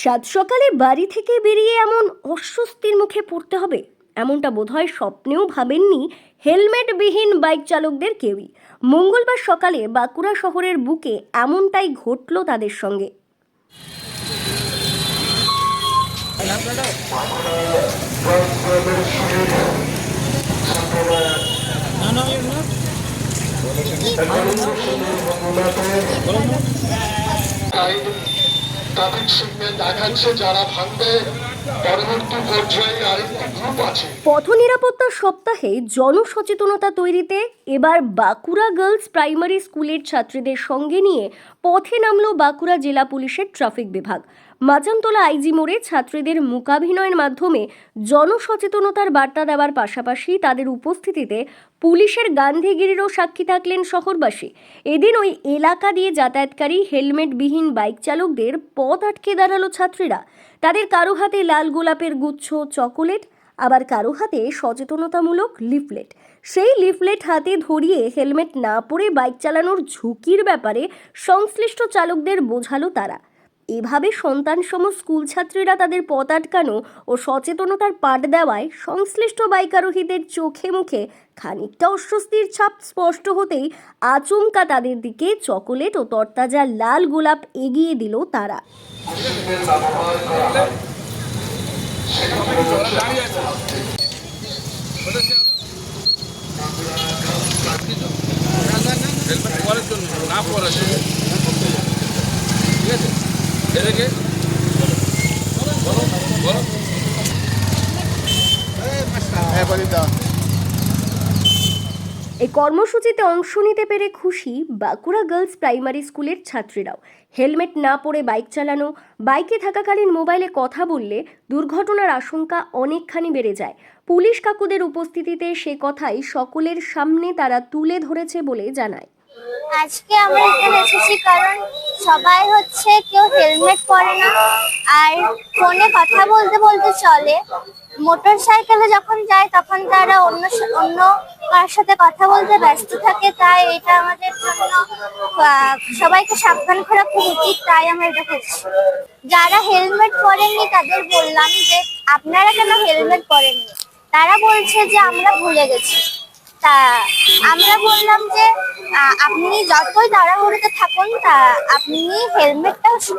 সাত সকালে বাড়ি থেকে বেরিয়ে এমন অস্বস্তির মুখে পড়তে হবে। এমনটা বোধহয় স্বপ্নেও ভাবেননি হেলমেটবিহীন বাইক চালকদের কেউই। মঙ্গলবার সকালে বাঁকুড়া শহরের বুকে এমনটাই ঘটল তাদের সঙ্গে। ট্রাফিক সিগন্যাল দেখাচ্ছে যারা ভাঙবে। পথ নিরাপত্তা সপ্তাহে জনসচেতনতা তৈরিতে এবার বাঁকুড়া গার্লস প্রাইমারি স্কুলের ছাত্রীদের সঙ্গে নিয়ে পথে নামলো বাঁকুড়া জেলা পুলিশের ট্রাফিক বিভাগ। মাজামতলা আইজি মোড়ে ছাত্রীদের মূকাভিনয়ের মাধ্যমে জনসচেতনতার বার্তা দেওয়ার পাশাপাশি তাদের উপস্থিতিতে পুলিশের গান্ধীগিরিরও সাক্ষী থাকলেন শহরবাসী। এদিন ওই এলাকা দিয়ে যাতায়াতকারী হেলমেটবিহীন বাইক চালকদের পথ আটকে দাঁড়াল ছাত্রীরা। তাদের কারও হাতে লাল গোলাপের গুচ্ছ, চকোলেট, আবার কারও হাতে সচেতনতামূলক লিফলেট। সেই লিফলেট হাতে ধরিয়ে হেলমেট না পরে বাইক চালানোর ঝুঁকির ব্যাপারে সংশ্লিষ্ট চালকদের বোঝালো তারা। এভাবে সন্তানসম স্কুল ছাত্রীরা তাদের পথ আটকানো ও সচেতনতার পাঠ দেওয়ায় সংশ্লিষ্ট বাইকারোহীদের চোখে মুখে খানিকটা অস্বস্তির ছাপ স্পষ্ট হতেই আচমকা তাদের দিকে চকোলেট ও তরতাজা লাল গোলাপ এগিয়ে দিল তারা। বলো বলো এই কর্মসূচিতে অংশ নিতে পেরে খুশি বাঁকুড়া গার্লস প্রাইমারি স্কুলের ছাত্রীরাও। হেলমেট না পরে বাইক চালানো বাইকে থাকাকালীন মোবাইলে কথা বললে দুর্ঘটনার আশঙ্কা অনেকখানি বেড়ে যায়। পুলিশ কাকুদের উপস্থিতিতে সে কথাই সকলের সামনে তারা তুলে ধরেছে বলে জানায়। আজকে আমরা এখানে এসেছি কারণ সবাই হচ্ছে কেউ হেলমেট পরে না, আর ফোনে কথা বলতে বলতে চলে। মোটর সাইকেলে যখন যায়, তখন তারা অন্য অন্য কার সাথে কথা বলতে ব্যস্ত থাকে, তাই এটা আমাদের জন্য সবাইকে সাবধান করা খুব উচিত, তাই আমরা এটা করছি। যারা হেলমেট পরেননি, তাদের বললাম যে, আপনারা কেন হেলমেট পরেননি? তারা বলছে যে, আমরা ভুলে গেছি। তা আমরা বললাম যে আপনি যতই তাড়াহুড়োতে থাকুন, তা আপনি হেলমেটটা হচ্ছে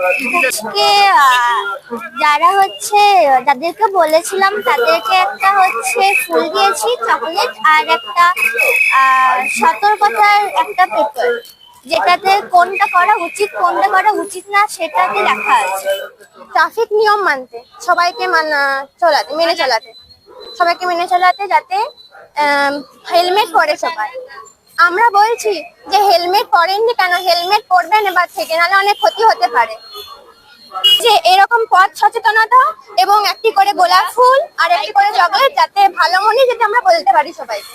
যারা হচ্ছে, যাদেরকে বলেছিলাম তাদেরকে একটা হচ্ছে ফুল দিয়েছি, চকলেট আর একটা সতর্কতার একটা পেপার যেটাতে কোনটা করা উচিত, কোনটা করা উচিত না, সেটাতে লেখা আছে। ট্রাফিক নিয়ম মানতে, সবাইকে মানা, চলাতে, মেনে চলাতে, সবাইকে মেনে চলাতে যাতে হেলমেট পরে সবাই। আমরা বলছি যে হেলমেট পরেননি কেন? হেলমেট পরবেন এবার থেকে, নাহলে অনেক ক্ষতি হতে পারে। যে এরকম পথ সচেতনতা এবং একটি করে গোলাপ ফুল আর একটি করে চকলেট যাতে ভালো মনে যাতে আমরা বলতে পারি সবাইকে।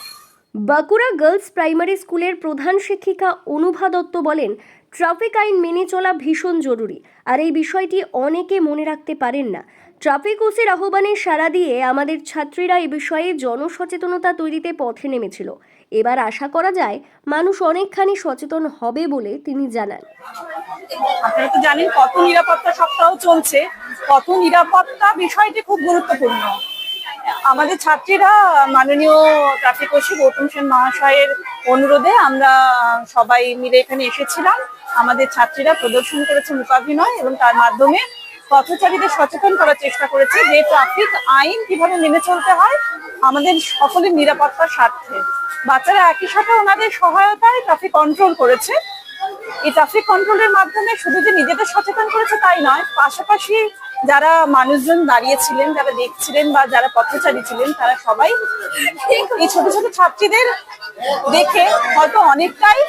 বাঁকুড়া গার্লস প্রাইমারি স্কুলের প্রধান শিক্ষিকা অনুভা দত্ত বলেন, ট্রাফিক আইন মেনে চলা ভীষণ জরুরি, আর এই বিষয়টি অনেকে মনে রাখতে পারেন না। ট্রাফিক ওসির আহ্বানে সাড়া দিয়ে আমাদের ছাত্রীরা এ বিষয়ে জনসচেতনতা তৈরিতে পথে নেমেছিল। এবার আশা করা যায় মানুষ অনেকখানি সচেতন হবে বলে তিনি জানান। আপনারা তো জানেন কত নিরাপত্তা সপ্তাহ চলছে, কত নিরাপত্তা বিষয়টি খুব গুরুত্বপূর্ণ। আমাদের ছাত্রীরা মাননীয় ট্রাফিক ওসি গৌতম সেন মহাশয়ের অনুরোধে আমরা সবাই মিলে এখানে এসেছিলাম। আমাদের ছাত্রীরা প্রদর্শন করেছে মূকাভিনয় এবং তার মাধ্যমে পথচারীদের সচেতন করার চেষ্টা করেছে যে ট্রাফিক আইন কীভাবে মেনে চলতে হয় আমাদের সকলের নিরাপত্তার স্বার্থে। বাচ্চারা একই সাথে ওনাদের সহায়তায় ট্রাফিক কন্ট্রোল করেছে। এই ট্রাফিক কন্ট্রোলের মাধ্যমে শুধু যে নিজেদের সচেতন করেছে তাই নয়, পাশাপাশি যারা মানুষজন দাঁড়িয়েছিলেন, যারা দেখছিলেন বা যারা পথচারী ছিলেন, তারা সবাই এই ছোট ছোট ছাত্রীদের দেখে হয়তো অনেকটাই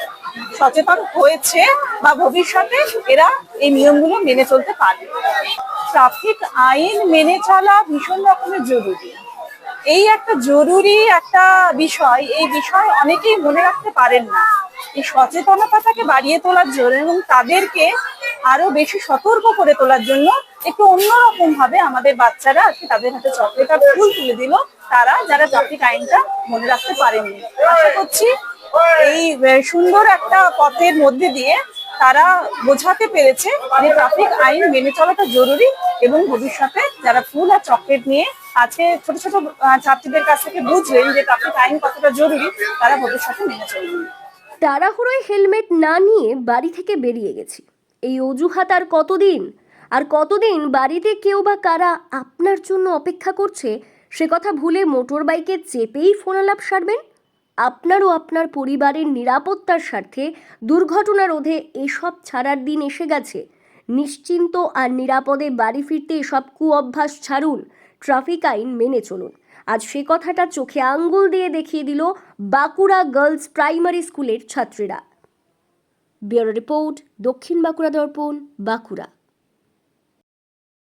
সচেতন হয়েছে বা ভবিষ্যতে এরা এই নিয়মগুলো মেনে চলতে পারবে। ট্রাফিক আইন মেনে চলা ভীষণ রকমের জরুরি। এই একটা জরুরি একটা বিষয়, এই বিষয় অনেকেই মনে রাখতে পারেন না। এই সচেতনতাটাকে বাড়িয়ে তোলার জন্য এবং তাদেরকে আরও বেশি সতর্ক করে তোলার জন্য একটু অন্যরকম ভাবে আমাদের বাচ্চারা আজকে তাদের হাতে চকলেট আর ফুল তুলে দিল। তারা, যারা ট্রাফিক আইনটা মনে রাখতে পারেননি। আশা করছি এই সুন্দর একটা পথের মধ্যে দিয়ে তারা বোঝাতে পেরেছে যে ট্রাফিক আইন মেনে চলাটা জরুরি এবং ভবিষ্যতে যারা ফুল আর চকলেট নিয়ে আছে, ছোট ছোট ছাত্রীদের কাছ থেকে বুঝলেন যে ট্রাফিক আইন কতটা জরুরি, তারা ভবিষ্যতে মেনে চলবেন তাড়াহুড়োয় হেলমেট না নিয়ে বাড়ি থেকে বেরিয়ে গেছি। এই অজুহাত আর কতদিন? আর কতদিন বাড়িতে কেউ বা কারা আপনার জন্য অপেক্ষা করছে? সে কথা ভুলে মোটর বাইকে চেপেই ফোনালাপ সারবেন? আপনার ও আপনার পরিবারের নিরাপত্তার স্বার্থে দুর্ঘটনা রোধে এসব ছাড়ার দিন এসে গেছে। নিশ্চিন্ত আর নিরাপদে বাড়ি ফিরতে এসব কুঅভ্যাস ছাড়ুন। ট্রাফিক আইন মেনে চলুন। আজ সে কথাটা চোখে আঙ্গুল দিয়ে দেখিয়ে দিল বাঁকুড়া গার্লস প্রাইমারি স্কুলের ছাত্রীরা। ব্যুরো রিপোর্ট দক্ষিণ বাঁকুড়া দর্পণ, বাঁকুড়া।